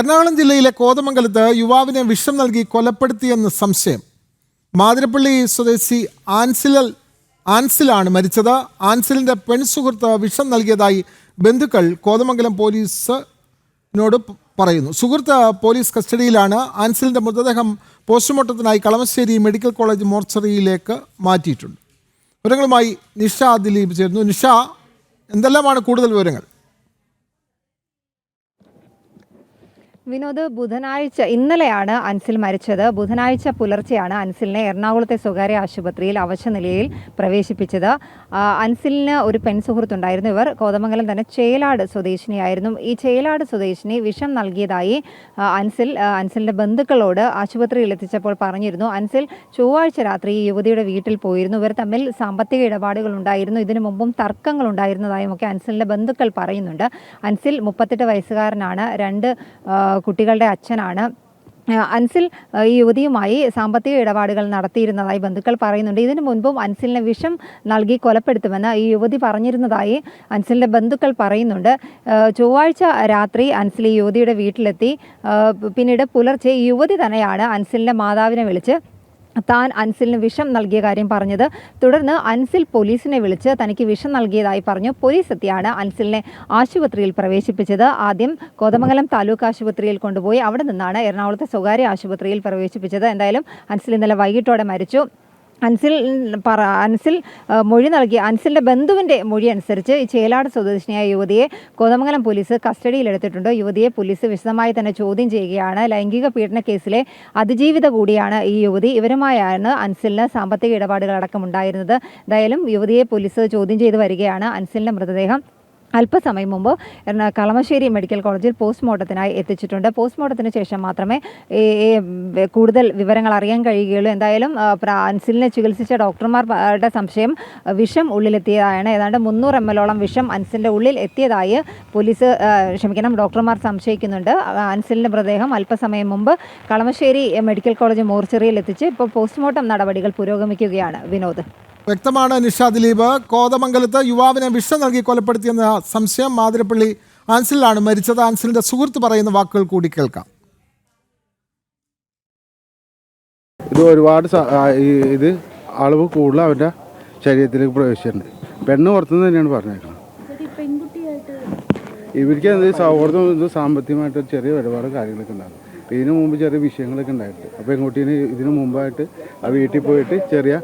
എറണാകുളം ജില്ലയിലെ കോതമംഗലത്ത് യുവാവിനെ വിഷം നൽകി കൊലപ്പെടുത്തിയെന്ന് സംശയം. മാതിരപ്പള്ളി സ്വദേശി ആൻസിലൽ ആൻസിലാണ് മരിച്ചത്. ആൻസിലിന്റെ പെൺസുഹൃത്ത് വിഷം നൽകിയതായി ബന്ധുക്കൾ കോതമംഗലം പോലീസിനോട് പറയുന്നു. സുഹൃത്ത് പോലീസ് കസ്റ്റഡിയിലാണ് ആൻസിലിന്റെ മൃതദേഹം പോസ്റ്റ്മോർട്ടത്തിനായി കളമശ്ശേരി മെഡിക്കൽ കോളേജ് മോർച്ചറിയിലേക്ക് മാറ്റിയിട്ടുണ്ട്. വിവരങ്ങളുമായി നിഷ ദിലീപ് ചേരുന്നു. നിഷ എന്തെല്ലാമാണ് കൂടുതൽ വിവരങ്ങൾ? വിനോദ് ബുധനാഴ്ച ഇന്നലെയാണ് അൻസിൽ മരിച്ചത്. ബുധനാഴ്ച പുലർച്ചെയാണ് അൻസിലിനെ എറണാകുളത്തെ സ്വകാര്യ ആശുപത്രിയിൽ അവശനിലയിൽ പ്രവേശിപ്പിച്ചത്. അൻസിലിന് ഒരു പെൺ സുഹൃത്തുണ്ടായിരുന്നു ഇവർ. കോതമംഗലം തന്നെ ചേലാട് സ്വദേശിനിയായിരുന്നു. ഈ ചേലാട് സ്വദേശിനി വിഷം നൽകിയതായി അൻസിൽ അൻസിലിന്റെ ബന്ധുക്കളോട് ആശുപത്രിയിൽ എത്തിച്ചപ്പോൾ പറഞ്ഞിരുന്നു. അൻസിൽ ചൊവ്വാഴ്ച രാത്രി ഈ യുവതിയുടെ വീട്ടിൽ പോയിരുന്നു. ഇവർ തമ്മിൽ സാമ്പത്തിക ഇടപാടുകൾ ഉണ്ടായിരുന്നു ഇതിനു മുമ്പും തർക്കങ്ങൾ ഉണ്ടായിരുന്നതായും ഒക്കെ അൻസിലിന്റെ ബന്ധുക്കൾ പറയുന്നുണ്ട്. അൻസിൽ മുപ്പത്തെട്ട് വയസ്സുകാരനാണ്. രണ്ട് കുട്ടികളുടെ അച്ഛനാണ്. അൻസിൽ ഈ യുവതിയുമായി സാമ്പത്തിക ഇടപാടുകൾ നടത്തിയിരുന്നതായി ബന്ധുക്കൾ പറയുന്നുണ്ട്. ഇതിനു മുൻപും അൻസിലിനെ വിഷം നൽകി കൊലപ്പെടുത്തുമെന്ന് ഈ യുവതി പറഞ്ഞിരുന്നതായി അൻസിലിന്റെ ബന്ധുക്കൾ പറയുന്നുണ്ട്. ചൊവ്വാഴ്ച രാത്രി അൻസിൽ ഈ യുവതിയുടെ വീട്ടിലെത്തി. പിന്നീട് പുലർച്ചെ യുവതി തന്നെയാണ് അൻസിലിന്റെ മാതാവിനെ വിളിച്ച് താൻ അൻസിലിന് വിഷം നൽകിയ കാര്യം പറഞ്ഞത്. തുടർന്ന് അൻസിൽ പോലീസിനെ വിളിച്ച് തനിക്ക് വിഷം നൽകിയതായി പറഞ്ഞു. പോലീസ് എത്തിയാണ് അൻസിലിനെ ആശുപത്രിയിൽ പ്രവേശിപ്പിച്ചത്. ആദ്യം കോതമംഗലം താലൂക്ക് ആശുപത്രിയിൽ കൊണ്ടുപോയി. അവിടെ നിന്നാണ് എറണാകുളത്തെ സ്വകാര്യ ആശുപത്രിയിൽ പ്രവേശിപ്പിച്ചത്. എന്തായാലും അൻസിൽ ഇന്നലെ വൈകിട്ടോടെ മരിച്ചു. അൻസിൽ പറ അൻസിൽ മൊഴി നൽകിയ അൻസിലിന്റെ ബന്ധുവിന്റെ മൊഴി അനുസരിച്ച് ഈ ചേലാട് സ്വദേശിനിയായ യുവതിയെ കോതമംഗലം പോലീസ് കസ്റ്റഡിയിലെടുത്തിട്ടുണ്ട് യുവതിയെ പോലീസ് വിശദമായി തന്നെ ചോദ്യം ചെയ്യുകയാണ്. ലൈംഗിക പീഡന കേസിലെ അതിജീവിത കൂടിയാണ് ഈ യുവതി. ഇവരുമായാണ് അൻസിലിന് സാമ്പത്തിക ഇടപാടുകൾ അടക്കം ഉണ്ടായിരുന്നത്. എന്തായാലും യുവതിയെ പോലീസ് ചോദ്യം ചെയ്ത് വരികയാണ്. അൻസിലിന്റെ മൃതദേഹം അല്പസമയം മുമ്പ് കളമശ്ശേരി മെഡിക്കൽ കോളേജിൽ പോസ്റ്റ്മോർട്ടത്തിനായി എത്തിച്ചിട്ടുണ്ട്. പോസ്റ്റ്മോർട്ടത്തിന് ശേഷം മാത്രമേ കൂടുതൽ വിവരങ്ങൾ അറിയാൻ കഴിയുകയുള്ളൂ. എന്തായാലും അൻസിലിനെ ചികിത്സിച്ച ഡോക്ടർമാരുടെ സംശയം വിഷം ഉള്ളിലെത്തിയതായാണ് ഏതാണ്ട് മുന്നൂറ് എം എല്ലോളം വിഷം അൻസിലിന്റെ ഉള്ളിൽ എത്തിയതായി പോലീസ് ക്ഷമിക്കണം ഡോക്ടർമാർ സംശയിക്കുന്നുണ്ട്. അൻസിലിന്റെ മൃതദേഹം അല്പസമയം മുമ്പ് കളമശ്ശേരി മെഡിക്കൽ കോളേജ് മോർച്ചറിയിൽ എത്തിച്ച് ഇപ്പോൾ പോസ്റ്റ്മോർട്ടം നടപടികൾ പുരോഗമിക്കുകയാണ്. വിനോദ്. വ്യക്തമാണ് നിഷ ദിലീപ്. കോതമംഗലത്ത് യുവാവിനെ വിഷം നൽകി കൊലപ്പെടുത്തിയെന്ന സംശയം മാതിരപ്പള്ളി ആൻസിലാണ് മരിച്ചത്. ആൻസിലിന്റെ സുഹൃത്ത് പറയുന്ന വാക്കുകൾ കൂടി കേൾക്കാം. ഇത് ഒരുപാട് ഇത് അളവ് കൂടുതൽ അവന്റെ ശരീരത്തിലേക്ക് പ്രവേശിച്ചിട്ടുണ്ട്. പെണ്ണ് പുറത്തുനിന്ന് തന്നെയാണ് പറഞ്ഞേക്കുന്നത് ഇവർക്ക് എന്ത് സൗഹൃദം ഇത് സാമ്പത്തികമായിട്ട് ചെറിയ ഒരുപാട് കാര്യങ്ങളൊക്കെ ഉണ്ടാകും ഇതിനു മുമ്പ് ചെറിയ വിഷയങ്ങളൊക്കെ ഉണ്ടായിട്ടുണ്ട്. അപ്പോൾ പെൺകുട്ടീനെ ഇതിനു മുമ്പായിട്ട് ആ വീട്ടിൽ പോയിട്ട് ചെറിയ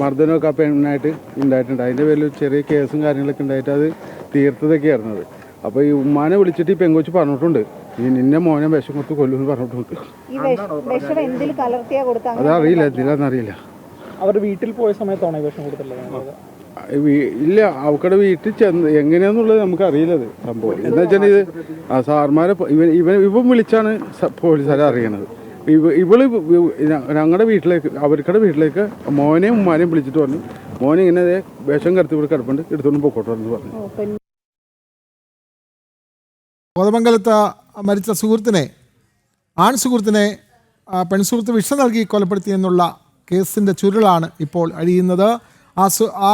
മർദ്ദനമൊക്കെ ആ പെണ്ണായിട്ട് ഉണ്ടായിട്ടുണ്ട്. അതിന്റെ പേരിൽ ചെറിയ കേസും കാര്യങ്ങളൊക്കെ ഉണ്ടായിട്ട് അത് തീർത്തതൊക്കെയായിരുന്നു അത് അപ്പോൾ ഈ ഉമ്മാനെ വിളിച്ചിട്ട് ഈ പെങ്കൊച്ച് പറഞ്ഞിട്ടുണ്ട്. ഈ നിന്നെ മോനെ വിഷം കൊടുത്ത് കൊല്ലുമെന്ന് പറഞ്ഞിട്ടുണ്ട്. ഈ വിഷം എന്തിൽ കലർത്തിയാ കൊടുത്ത അതറിയില്ല എന്തിനാന്നറിയില്ല അവരുടെ വീട്ടിൽ പോയ സമയത്താണോ ഈ വിഷം കൊടുത്തിട്ടുള്ളത്? ഇല്ല അവക്കടെ വീട്ടിൽ ചെന്ന് എങ്ങനെയാന്നുള്ളത് നമുക്ക് അറിയില്ലത് സംഭവം. എന്താ വെച്ചാൽ ഇത് ആ സാർമാരെ ഇവൻ ഇവൻ ഇവൻ വിളിച്ചാണ് പോലീസുകാരെ അറിയണത്. ഇവ ഇവൾ ഞങ്ങളുടെ വീട്ടിലേക്ക് അവർക്കടെ വീട്ടിലേക്ക് മോനെയും ഉമ്മാനെയും വിളിച്ചിട്ട് പറഞ്ഞു. മോനെ ഇങ്ങനെ അതേ വേഷം കരുത്തി ഇവിടെ കിടപ്പുണ്ട് എടുത്തോണ്ട് പൊക്കോട്ടോ എന്ന് പറഞ്ഞു. കോതമംഗലത്ത് മരിച്ച സുഹൃത്തിനെ ആൺ സുഹൃത്തിനെ ആ, പെൺസുഹൃത്ത് വിഷം നൽകി കൊലപ്പെടുത്തി എന്നുള്ള കേസിന്റെ ചുരുളാണ് ഇപ്പോൾ അഴിയുന്നത്. ആ സു ആ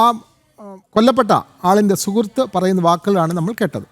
ആ, കൊല്ലപ്പെട്ട ആളിന്റെ സുഹൃത്ത് പറയുന്ന വാക്കുകളാണ് നമ്മൾ കേട്ടത്.